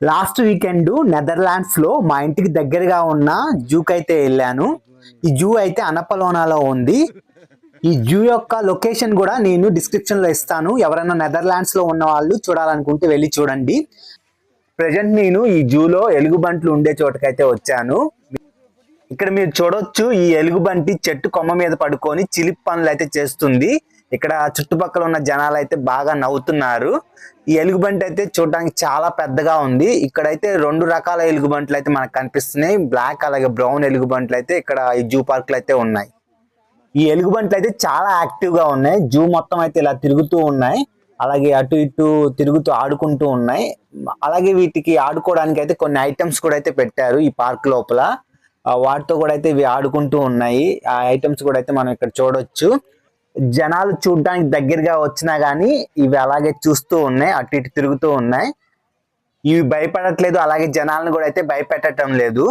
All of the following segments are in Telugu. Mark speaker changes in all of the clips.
Speaker 1: లాస్ట్ వీకెండ్ నెదర్లాండ్స్లో మా ఇంటికి దగ్గరగా ఉన్న జూకైతే వెళ్ళాను. ఈ జూ అయితే అనపలోనాలో ఉంది. ఈ జూ యొక్క లొకేషన్ కూడా నేను డిస్క్రిప్షన్లో ఇస్తాను. ఎవరైనా నెదర్లాండ్స్లో ఉన్న వాళ్ళు చూడాలనుకుంటే వెళ్ళి చూడండి. ప్రజెంట్ నేను ఈ జూలో ఎలుగుబంట్లు ఉండే చోటకైతే వచ్చాను. ఇక్కడ మీరు చూడొచ్చు ఈ ఎలుగుబంటి చెట్టు కొమ్మ మీద పడుకొని చిలిప్ పనులు అయితే చేస్తుంది. ఇక్కడ చుట్టుపక్కల ఉన్న జనాలు అయితే బాగా నవ్వుతున్నారు. ఈ ఎలుగుబంటి అయితే చూడడానికి చాలా పెద్దగా ఉంది. ఇక్కడైతే రెండు రకాల ఎలుగుబంట్లు అయితే మనకు కనిపిస్తున్నాయి. బ్లాక్ అలాగే బ్రౌన్ ఎలుగుబంట్లు అయితే ఇక్కడ ఈ జూ పార్క్లో అయితే ఉన్నాయి. ఈ ఎలుగుబంట్లు అయితే చాలా యాక్టివ్గా ఉన్నాయి. జూ మొత్తం అయితే ఇలా తిరుగుతూ ఉన్నాయి. అలాగే అటు ఇటు తిరుగుతూ ఆడుకుంటూ ఉన్నాయి. అలాగే వీటికి ఆడుకోవడానికి అయితే కొన్ని ఐటమ్స్ కూడా అయితే పెట్టారు ఈ పార్క్ లోపల. వాటితో కూడా అయితే ఇవి ఆడుకుంటూ ఉన్నాయి. ఆ ఐటమ్స్ కూడా అయితే మనం ఇక్కడ చూడొచ్చు. జనాలు చూడడానికి దగ్గరగా వచ్చినా కానీ ఇవి అలాగే చూస్తూ ఉన్నాయి. అటు ఇటు తిరుగుతూ ఉన్నాయి. ఇవి భయపడట్లేదు. అలాగే జనాలను కూడా అయితే భయపెట్టడం లేదు.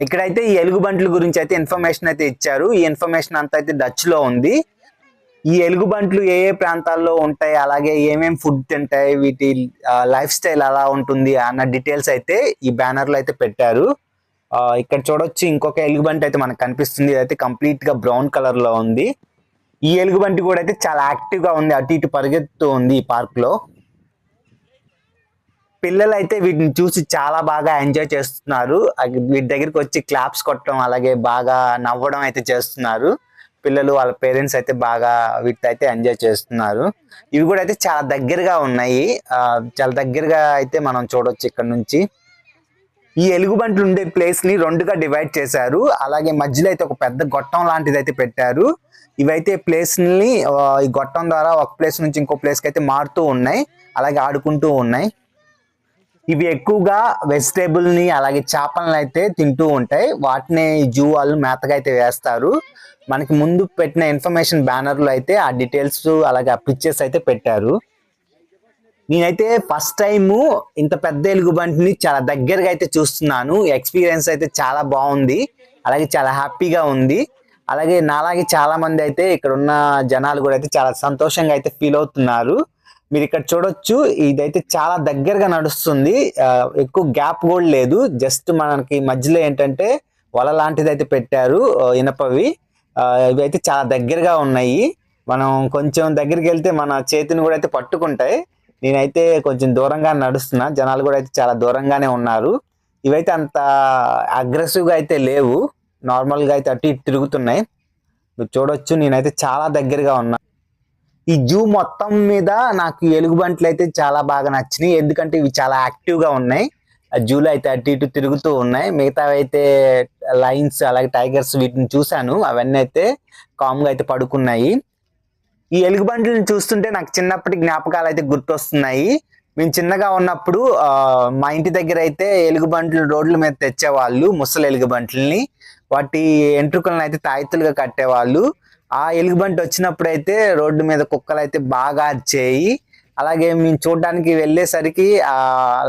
Speaker 1: ఇక్కడైతే ఈ ఎలుగుబంట్ల గురించి అయితే ఇన్ఫర్మేషన్ అయితే ఇచ్చారు. ఈ ఇన్ఫర్మేషన్ అంతా అయితే డచ్లో ఉంది. ఈ ఎలుగుబంట్లు ఏ ఏ ప్రాంతాల్లో ఉంటాయి అలాగే ఏమేం ఫుడ్ తింటాయి వీటి లైఫ్ స్టైల్ ఎలా ఉంటుంది అన్న డీటెయిల్స్ అయితే ఈ బ్యానర్లో అయితే పెట్టారు. ఆ, ఇక్కడ చూడొచ్చు ఇంకొక ఎలుగుబంటి అయితే మనకు కనిపిస్తుంది. ఇదైతే కంప్లీట్గా బ్రౌన్ కలర్లో ఉంది. ఈ ఎలుగుబంటి కూడా అయితే చాలా యాక్టివ్గా ఉంది అటు ఇటు పరిగెత్తుతూ ఉంది ఈ పార్క్లో. పిల్లలు అయితే వీటిని చూసి చాలా బాగా ఎంజాయ్ చేస్తున్నారు. వీటి దగ్గరికి వచ్చి క్లాప్స్ కొట్టడం అలాగే బాగా నవ్వడం అయితే చేస్తున్నారు. పిల్లలు వాళ్ళ పేరెంట్స్ అయితే బాగా వీటితో అయితే ఎంజాయ్ చేస్తున్నారు. ఇవి కూడా అయితే చాలా దగ్గరగా ఉన్నాయి. చాలా దగ్గరగా అయితే మనం చూడొచ్చు ఇక్కడ నుంచి. ఈ ఎలుగుబంట్లు ఉండే ప్లేస్ని రెండుగా డివైడ్ చేశారు. అలాగే మధ్యలో అయితే ఒక పెద్ద గొట్టం లాంటిది అయితే పెట్టారు. ఇవైతే ప్లేస్ని ఈ గొట్టం ద్వారా ఒక ప్లేస్ నుంచి ఇంకో ప్లేస్కి అయితే మారుతూ ఉన్నాయి. అలాగే ఆడుకుంటూ ఉన్నాయి. ఇవి ఎక్కువగా వెజిటేబుల్ని అలాగే చేపలను అయితే తింటూ ఉంటాయి. వాటిని జూ వాళ్ళు మేతగా అయితే వేస్తారు. మనకి ముందు పెట్టిన ఇన్ఫర్మేషన్ బ్యానర్లు అయితే ఆ డీటెయిల్స్ అలాగే ఆ పిక్చర్స్ అయితే పెట్టారు. నేనైతే ఫస్ట్ టైం ఇంత పెద్ద ఎలుగుబంటిని చాలా దగ్గరగా అయితే చూస్తున్నాను. ఎక్స్పీరియన్స్ అయితే చాలా బాగుంది. అలాగే చాలా హ్యాపీగా ఉంది. అలాగే నాలాగే చాలా మంది అయితే ఇక్కడ ఉన్న జనాలు కూడా అయితే చాలా సంతోషంగా అయితే ఫీల్ అవుతున్నారు. మీరు ఇక్కడ చూడొచ్చు. ఇదైతే చాలా దగ్గరగా నడుస్తుంది. ఎక్కువ గ్యాప్ కూడా లేదు. జస్ట్ మనకి మధ్యలో ఏంటంటే వల లాంటిది అయితే పెట్టారు ఇనపవి. ఇవి అయితే చాలా దగ్గరగా ఉన్నాయి. మనం కొంచెం దగ్గరికి వెళ్తే మన చేతిని కూడా అయితే పట్టుకుంటాయి. నేనైతే కొంచెం దూరంగా నడుస్తున్నా. జనాలు కూడా అయితే చాలా దూరంగానే ఉన్నారు. ఇవైతే అంత అగ్రెసివ్గా అయితే లేవు. నార్మల్గా అయితే అటు ఇటు తిరుగుతున్నాయి. మీరు చూడొచ్చు. నేనైతే చాలా దగ్గరగా ఉన్నా. ఈ జూ మొత్తం మీద నాకు ఎలుగుబంట్లు అయితే చాలా బాగా నచ్చినాయి. ఎందుకంటే ఇవి చాలా యాక్టివ్గా ఉన్నాయి. ఆ జూలో అయితే అటు ఇటు తిరుగుతూ ఉన్నాయి. మిగతా అయితే లైన్స్ అలాగే టైగర్స్ వీటిని చూశాను. అవన్నీ అయితే కామ్గా అయితే పడుకున్నాయి. ఈ ఎలుగుబంట్లను చూస్తుంటే నాకు చిన్నప్పటి జ్ఞాపకాలు అయితే గుర్తొస్తున్నాయి. మేము చిన్నగా ఉన్నప్పుడు మా ఇంటి దగ్గర అయితే ఎలుగుబంట్లు రోడ్ల మీద తెచ్చేవాళ్ళు ముసలి ఎలుగుబంట్లని. వాటి ఎంట్రుకలను అయితే తాయితులుగా కట్టేవాళ్ళు. ఆ ఎలుగుబంటి వచ్చినప్పుడు అయితే రోడ్డు మీద కుక్కలు అయితే బాగా అరిచేయి. అలాగే మేము చూడడానికి వెళ్ళేసరికి ఆ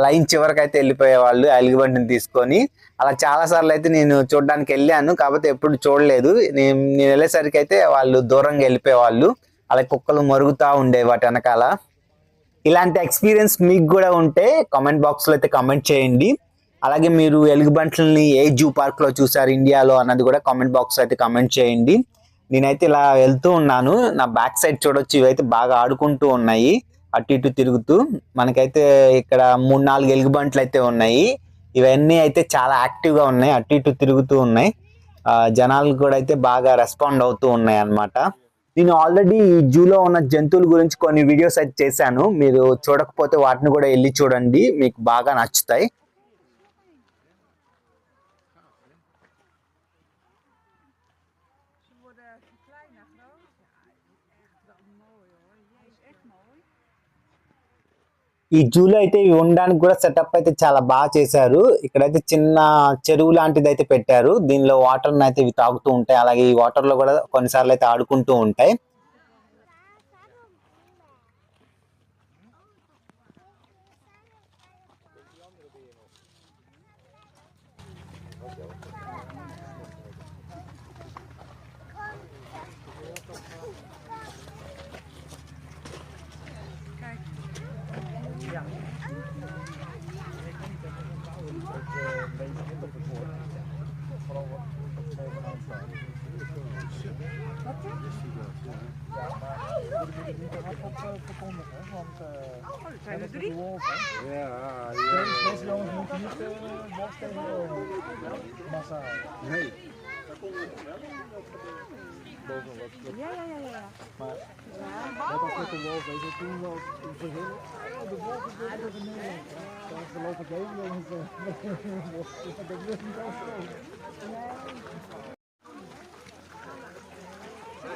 Speaker 1: లైన్ చివరికి అయితే వెళ్ళిపోయేవాళ్ళు ఆ ఎలుగుబంటిని తీసుకొని. అలా చాలా సార్లు అయితే నేను చూడడానికి వెళ్ళాను కాకపోతే ఎప్పుడు చూడలేదు. నేను నేను వెళ్ళేసరికి అయితే వాళ్ళు దూరంగా వెళ్ళిపోయేవాళ్ళు. అలా కుక్కలు మరుగుతూ ఉండే వాటి వెనకాల. ఇలాంటి ఎక్స్పీరియన్స్ మీకు కూడా ఉంటే కామెంట్ బాక్స్లో అయితే కామెంట్ చేయండి. అలాగే మీరు ఎలుగుబంట్లని ఏ జూ పార్క్లో చూసారు ఇండియాలో అన్నది కూడా కామెంట్ బాక్స్ అయితే కామెంట్ చేయండి. నేనైతే ఇలా వెళ్తూ ఉన్నాను. నా బ్యాక్ సైడ్ చూడొచ్చు ఇవైతే బాగా ఆడుకుంటూ ఉన్నాయి. అటు ఇటు తిరుగుతూ. మనకైతే ఇక్కడ మూడు నాలుగు ఎలుగుబంట్లు అయితే ఉన్నాయి. ఇవన్నీ అయితే చాలా యాక్టివ్గా ఉన్నాయి. అటు ఇటు తిరుగుతూ ఉన్నాయి. జనాలు కూడా అయితే బాగా రెస్పాండ్ అవుతూ ఉన్నాయి అన్నమాట. నేను ఆల్రెడీ ఈ జూలో ఉన్న జంతువుల గురించి కొన్ని వీడియోస్ అయితే చేశాను. మీరు చూడకపోతే వాటిని కూడా వెళ్ళి చూడండి. మీకు బాగా నచ్చుతాయి. ఈ జూలో అయితే ఇవి ఉండడానికి కూడా సెటప్ అయితే చాలా బాగా చేశారు. ఇక్కడైతే చిన్న చెరువు లాంటిది అయితే పెట్టారు. దీనిలో వాటర్ అయితే ఇవి తాగుతూ ఉంటాయి. అలాగే ఈ వాటర్లో కూడా కొన్నిసార్లు అయితే ఆడుకుంటూ ఉంటాయి.
Speaker 2: Ja, maar want...
Speaker 3: Uh, zijn er drie?
Speaker 2: Wolf, ja,
Speaker 4: ja.
Speaker 2: Deze jongens moeten niet tegen de massa.
Speaker 4: Nee.
Speaker 3: Ja, ja, ja, ja.
Speaker 2: Maar dat was met de wolf, deze toen wel het. De wolf is weer de Nederland. Dat is even. Dat is niet.